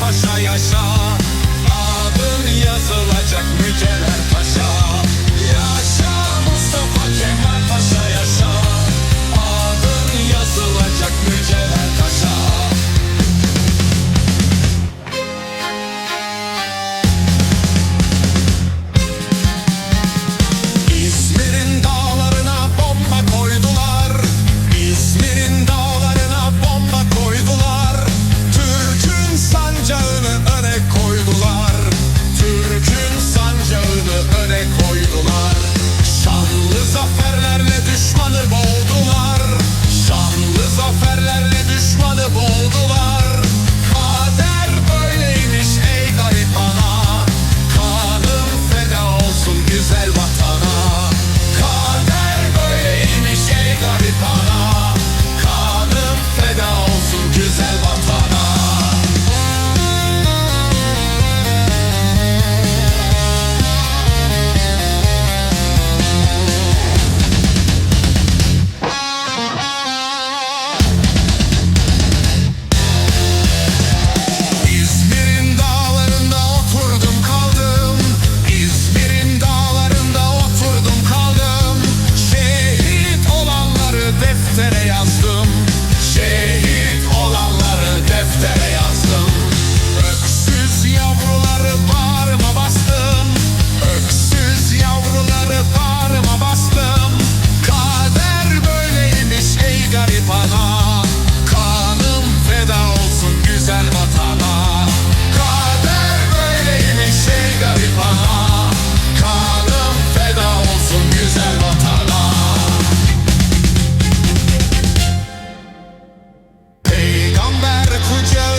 Paşa yaşa Adın yazılacak Müceler Paşa. deftere yazdım. Şehit olanları deftere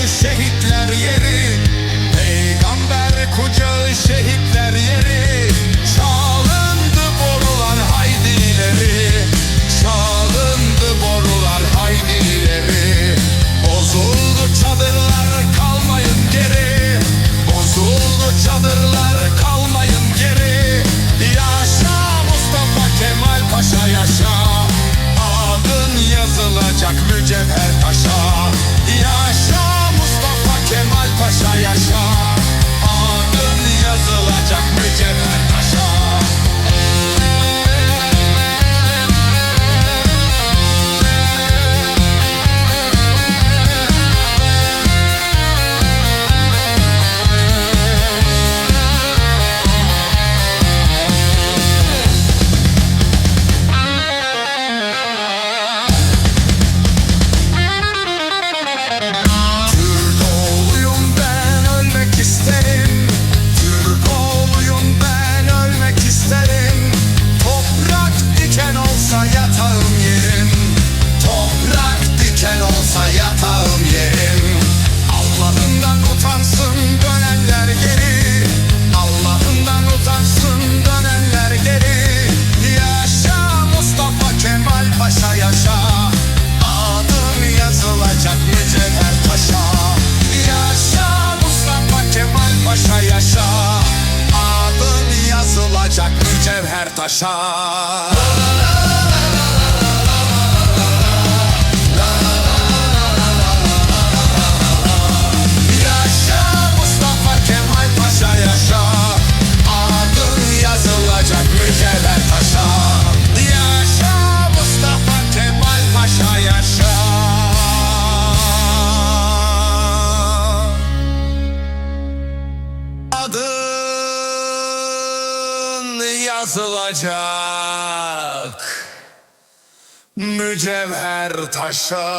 şehitler yeri Peygamber kucağı şehitler yeri. Çalındı borular haydi ileri Çalındı borular haydi ileri Bozuldu çadırlar kalmayın geri. Bozuldu çadırlar kalmayın geri. Yaşa Mustafa Kemal Paşa yaşa. Adın yazılacak mücevher taşa Kemal Paşa yatağım yerim. Toprak diken olsa yatağım yerim. Allah'ından utansın dönenler geri. Allah'ından utansın dönenler geri. Yaşa Mustafa Kemal Paşa yaşa. Adım yazılacak mücevher taşa Yaşa Mustafa Kemal Paşa yaşa. Adın yazılacak mücevher taşa yazılacak mücevher taşa